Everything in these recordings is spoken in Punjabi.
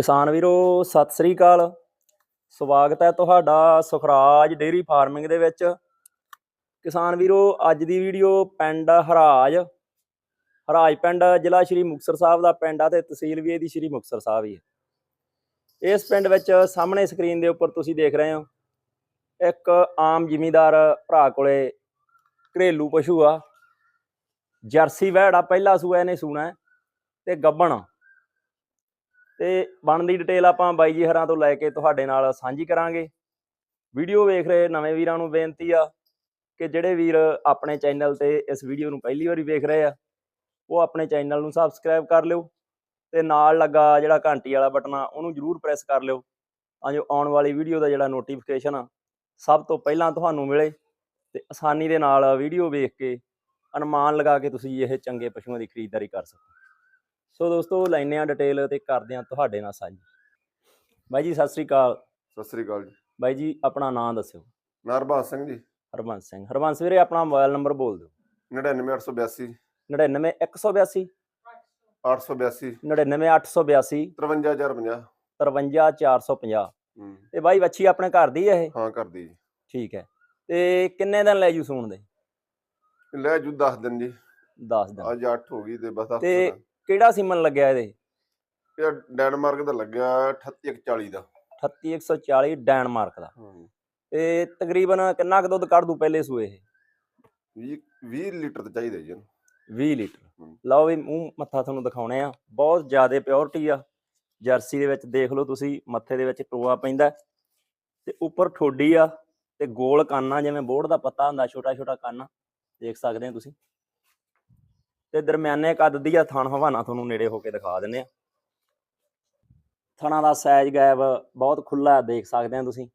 ਕਿਸਾਨ ਵੀਰੋ, ਸਤਿ ਸ੍ਰੀ ਅਕਾਲ। ਸਵਾਗਤ ਹੈ ਤੁਹਾਡਾ ਸੁਖਰਾਜ ਡੇਰੀ ਫਾਰਮਿੰਗ ਦੇ ਵਿੱਚ। ਕਿਸਾਨ ਵੀਰੋ, ਅੱਜ ਦੀ ਵੀਡੀਓ ਪਿੰਡ ਹਰਾਜ ਹਰਾਜ ਪਿੰਡ, ਜ਼ਿਲ੍ਹਾ ਸ਼੍ਰੀ ਮੁਕਤਸਰ ਸਾਹਿਬ ਦਾ ਪਿੰਡ ਆ ਤੇ ਤਹਿਸੀਲ ਵੀ ਇਹਦੀ ਸ਼੍ਰੀ ਮੁਕਤਸਰ ਸਾਹਿਬ ਹੀ ਹੈ। ਇਸ ਪਿੰਡ ਵਿੱਚ ਸਾਹਮਣੇ ਸਕਰੀਨ ਦੇ ਉੱਪਰ ਤੁਸੀਂ ਦੇਖ ਰਹੇ ਹੋ, ਇੱਕ ਆਮ ਜ਼ਿਮੀਂਦਾਰ ਭਰਾ ਕੋਲੇ ਘਰੇਲੂ ਪਸ਼ੂ ਆ। ਜਰਸੀ ਵੈੜ ਆ ਪਹਿਲਾ ਸੂਆ ਇਹਨੇ ਸੂਣਾ ਹੈ ਤੇ ਗੱਬਣ। ਤੇ ਬਣਦੀ ਡਿਟੇਲ ਆਪਾਂ ਬਾਈ ਜੀ ਹਰਾਂ ਤੋਂ ਲੈ ਕੇ ਤੁਹਾਡੇ ਨਾਲ ਸਾਂਝੀ ਕਰਾਂਗੇ। ਵੀਡੀਓ ਵੇਖ ਰਹੇ ਨਵੇਂ ਵੀਰਾਂ ਨੂੰ ਬੇਨਤੀ ਆ ਕਿ ਜਿਹੜੇ ਵੀਰ ਆਪਣੇ ਚੈਨਲ ਤੇ ਇਸ ਵੀਡੀਓ ਨੂੰ ਪਹਿਲੀ ਵਾਰੀ ਵੇਖ ਰਹੇ ਆ, ਉਹ ਆਪਣੇ ਚੈਨਲ ਨੂੰ ਸਬਸਕ੍ਰਾਈਬ ਕਰ ਲਿਓ ਤੇ ਨਾਲ ਲੱਗਾ ਜਿਹੜਾ ਘੰਟੀ ਵਾਲਾ ਬਟਨ ਆ, ਉਹਨੂੰ ਜਰੂਰ ਪ੍ਰੈਸ ਕਰ ਲਿਓ ਤਾਂ ਜੋ ਆਉਣ ਵਾਲੀ ਵੀਡੀਓ ਦਾ ਜਿਹੜਾ ਨੋਟੀਫਿਕੇਸ਼ਨ ਆ, ਸਭ ਤੋਂ ਪਹਿਲਾਂ ਤੁਹਾਨੂੰ ਮਿਲੇ ਤੇ ਆਸਾਨੀ ਦੇ ਨਾਲ ਵੀਡੀਓ ਵੇਖ ਕੇ ਅਨੁਮਾਨ ਲਗਾ ਕੇ ਤੁਸੀਂ ਇਹ ਚੰਗੇ ਪਸ਼ੂਆਂ ਦੀ ਖਰੀਦਦਾਰੀ ਕਰ ਸਕੋ। ਸੋ ਦੋਸਤੋ ਲੈਨੇ ਆ ਡਿਟੇਲ ਤੇ ਕਰਦੇ ਆ ਤੁਹਾਡੇ ਨਾਲ ਸਾਂਝੀ। ਬਾਈ ਜੀ ਸਤਿ ਸ੍ਰੀ ਅਕਾਲ। ਸਤਿ ਸ੍ਰੀ ਅਕਾਲ ਜੀ। ਬਾਈ ਜੀ ਆਪਣਾ ਨਾਮ ਦੱਸਿਓ। ਮੈਂ ਹਰਬੰਸ ਸਿੰਘ ਜੀ। ਹਰਬੰਸ ਸਿੰਘ। ਹਰਬੰਸ ਵੀਰੇ ਆਪਣਾ ਮੋਬਾਈਲ ਨੰਬਰ ਬੋਲ ਦਿਓ। 99882 99182 882 99882 53450 53450 ਹੂੰ। ਤੇ ਬਾਈ ਵੱਛੀ ਆਪਣੇ ਘਰ ਦੀ ਹੈ ਇਹ? ਹਾਂ ਕਰਦੀ ਜੀ। ਠੀਕ ਹੈ। ਤੇ ਕਿੰਨੇ ਦਿਨ ਲੈ ਜੂ ਸੂਣ ਦੇ? ਲੈ ਜੂ 10 ਦਿਨ ਜੀ। 10 ਦਿਨ। ਅੱਜ 8 ਹੋ ਗਈ ਤੇ ਬਸ 10 ਤੇ ਕਿਹੜਾ ਸੀਮਨ ਲੱਗਿਆ ਇਹਦੇ? ਇਹ ਡੈਨਮਾਰਕ ਦਾ ਲੱਗਿਆ 3840 ਦਾ। 38140 ਡੈਨਮਾਰਕ ਦਾ। ਤੇ ਤਕਰੀਬਨ ਕਿੰਨਾ ਕੁ ਦੁੱਧ ਕੱਢ ਦੂ ਪਹਿਲੇ ਸੂਏ ਇਹ? 20 20 ਲੀਟਰ ਤੇ ਚਾਹੀਦਾ ਜੀ ਇਹਨੂੰ। 20 ਲੀਟਰ। ਲਓ ਵੀ ਮੂੰਹ ਮੱਥਾ ਤੁਹਾਨੂੰ ਦਿਖਾਉਣੇ ਆ। ਬਹੁਤ ਜ਼ਿਆਦਾ ਪਿਓਰਿਟੀ ਆ। ਜਰਸੀ ਦੇ ਵਿੱਚ ਦੇਖ ਲਓ ਤੁਸੀਂ ਮੱਥੇ ਦੇ ਵਿੱਚ ਟੋਆ ਪੈਂਦਾ। ਤੇ ਉੱਪਰ ਠੋਡੀ ਆ ਤੇ ਗੋਲ ਕੰਨ ਆ ਜਿਵੇਂ ਬੋੜ ਦਾ ਪੱਤਾ ਹੁੰਦਾ ਛੋਟਾ ਛੋਟਾ ਕੰਨ। ਦੇਖ ਸਕਦੇ ਆ ਤੁਸੀਂ। ਤੇ ਦਰਮਿਆਨੇ ਕੱਦ ਦੀ ਆ, ਥਣ ਹਵਾਨਾ ਤੁਹਾਨੂੰ ਨੇੜੇ ਹੋ ਕੇ ਦਿਖਾ ਦਿੰਨੇ ਆ। ਥਣਾ ਦਾ ਸਾਈਜ਼ ਗੈਪ ਬਹੁਤ ਖੁੱਲਾ ਹੈ ਦੇਖ ਸਕਦੇ ਆ ਤੁਸੀਂ।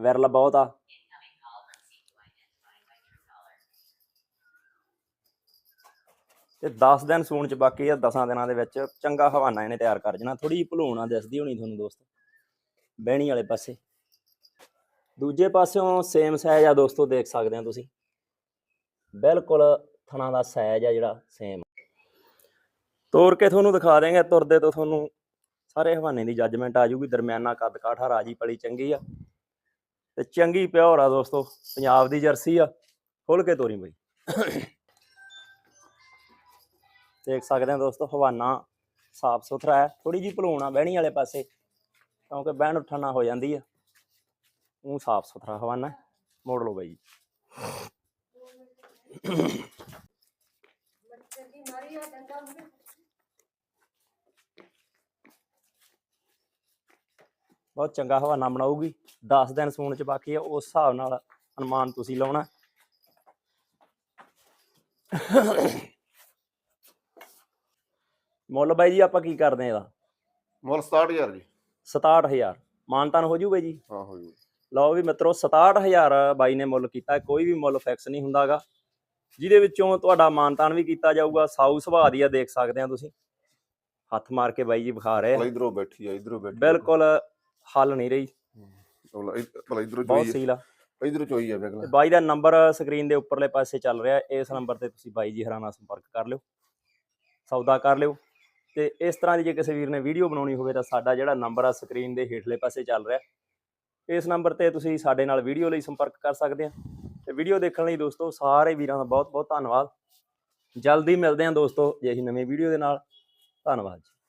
ਵਿਰਲ ਬਹੁਤ ਆ। ਤੇ 10 ਦਿਨ ਸੂਣ ਚ ਬਾਕੀ ਆ 10 ਦਿਨਾਂ ਦੇ ਵਿੱਚ ਚੰਗਾ ਹਵਾਨਾ ਇਹਨੇ ਤਿਆਰ ਕਰ ਜਣਾ ਥੋੜੀ ਭਲੂਣਾ ਦਿਸਦੀ ਹੋਣੀ ਤੁਹਾਨੂੰ ਦੋਸਤੋ। ਬਹਿਣੀ ਵਾਲੇ ਪਾਸੇ। ਦੂਜੇ ਪਾਸਿਓਂ ਸੇਮ ਸਾਈਜ਼ ਆ ਦੋਸਤੋ, ਦੇਖ ਸਕਦੇ ਆ ਤੁਸੀਂ। ਬਿਲਕੁਲ ਥਣਾ ਦਾ ਸਾਈਜ਼ ਆ ਜਿਹੜਾ ਸੇਮ ਤੋੜ ਕੇ ਤੁਹਾਨੂੰ ਦਿਖਾ ਦੇਂਗੇ ਤੁਰਦੇ ਤੋਂ ਤੁਹਾਨੂੰ ਸਾਰੇ ਹਵਾਨੇ ਦੀ ਜੱਜਮੈਂਟ ਆ ਜੂਗੀ ਦਰਮਿਆਨਾ ਕੱਦ ਕਾਠਾ ਰਾਜੀ ਪਲੀ ਚੰਗੀ ਆ। ਤੇ ਚੰਗੀ ਪਿਓਰ ਆ ਦੋਸਤੋ, ਪੰਜਾਬ ਦੀ ਜਰਸੀ ਆ, ਖੋਲ ਕੇ ਤੋਰੀ ਬਈ। ਦੇਖ ਸਕਦੇ ਆ ਦੋਸਤੋ, ਹਵਾਨਾ ਸਾਫ਼ ਸੁਥਰਾ ਹੈ ਥੋੜੀ ਜੀ ਭਲੂਣਾ ਬਹਿਣੀ ਵਾਲੇ ਪਾਸੇ, ਕਿਉਂਕਿ ਬਹਿਣ ਉੱਠਣ ਨਾ ਹੋ ਜਾਂਦੀ ਆ। ਉਹ ਸਾਫ਼ ਸੁਥਰਾ ਹਵਾਨਾ, ਮੋੜ ਲਓ ਬਾਈ। ਬਹੁਤ ਚੰਗਾ ਹਵਾਨਾ ਬਣਾਉਗੀ 10 ਦਿਨ ਸੂਣ ਚ ਬਾਕੀ ਆ ਉਸ ਹਿਸਾਬ ਨਾਲ ਅਨੁਮਾਨ ਤੁਸੀਂ ਲਾਉਣਾ। ਮੁੱਲ ਬਾਈ ਜੀ ਆਪਾਂ ਕੀ ਕਰਦੇ ਆ ਇਹਦਾ? ਮੁੱਲ 67000 ਜੀ। 67000 ਮਾਨਤਾਨ ਹੋ ਜੂ ਬਾਈ ਜੀ। ਹਾਂ ਹੋ ਜੂ ਲਓ ਵੀ ਮਿੱਤਰੋ 67000 ਬਾਈ ਨੇ ਮੁੱਲ ਕੀਤਾ। ਕੋਈ ਵੀ ਮੁੱਲ ਫਿਕਸ ਨਹੀਂ ਹੁੰਦਾਗਾ। ਜਿਹਦੇ ਵਿੱਚੋਂ ਤੁਹਾਡਾ ਮਾਨਤਾਨ ਵੀ ਕੀਤਾ ਜਾਊਗਾ ਸਾਊ ਸੁਭਾਅ ਦੀ ਆ ਦੇਖ ਸਕਦੇ ਆ ਤੁਸੀਂ। ਹੱਥ ਮਾਰ ਕੇ ਬਾਈ ਜੀ ਵਿਖਾ ਰਹੇ ਆ। ਇਧਰੋਂ ਬੈਠੀ ਆ ਇਧਰੋਂ ਬੈਠੀ ਬਿਲਕੁਲ ਹੱਲ ਨਹੀਂ ਰਹੀ। ਭਲਾ ਇਧ- ਭਲਾ ਇਧਰੋਂ ਬਹੁਤ ਸੀਲ ਆ। ਇਧਰੋਂ ਚੋਈ ਆ ਵੇਖਲਾ ਬਾਈ ਦਾ ਨੰਬਰ ਸਕਰੀਨ ਦੇ ਉੱਪਰਲੇ ਪਾਸੇ ਚੱਲ ਰਿਹਾ ਇਸ ਨੰਬਰ ਤੇ ਤੁਸੀਂ ਬਾਈ ਜੀ ਹਰਾਂ ਨਾਲ ਸੰਪਰਕ ਕਰ ਲਿਓ। ਸੌਦਾ ਕਰ ਲਿਓ। ਤੇ ਇਸ ਤਰ੍ਹਾਂ ਦੀ ਜੇ ਕਿਸੇ ਵੀਰ ਨੇ ਵੀਡੀਓ ਬਣਾਉਣੀ ਹੋਵੇ ਤਾਂ ਸਾਡਾ ਜਿਹੜਾ ਨੰਬਰ ਆ ਸਕਰੀਨ ਦੇ ਹੇਠਲੇ ਪਾਸੇ ਚੱਲ ਰਿਹਾ। ਇਸ ਨੰਬਰ ਤੇ ਤੁਸੀਂ ਸਾਡੇ ਨਾਲ ਵੀਡੀਓ ਲਈ ਸੰਪਰਕ ਕਰ ਸਕਦੇ ਆ। ਤੇ ਵੀਡੀਓ ਦੇਖਣ ਲਈ ਦੋਸਤੋ ਸਾਰੇ ਵੀਰਾਂ ਦਾ ਬਹੁਤ ਬਹੁਤ ਧੰਨਵਾਦ। ਜਲਦੀ ਮਿਲਦੇ ਹਾਂ ਦੋਸਤੋ, ਜੇ ਅਸੀਂ ਨਵੀਂ ਵੀਡੀਓ ਦੇ ਨਾਲ। ਧੰਨਵਾਦ ਜੀ।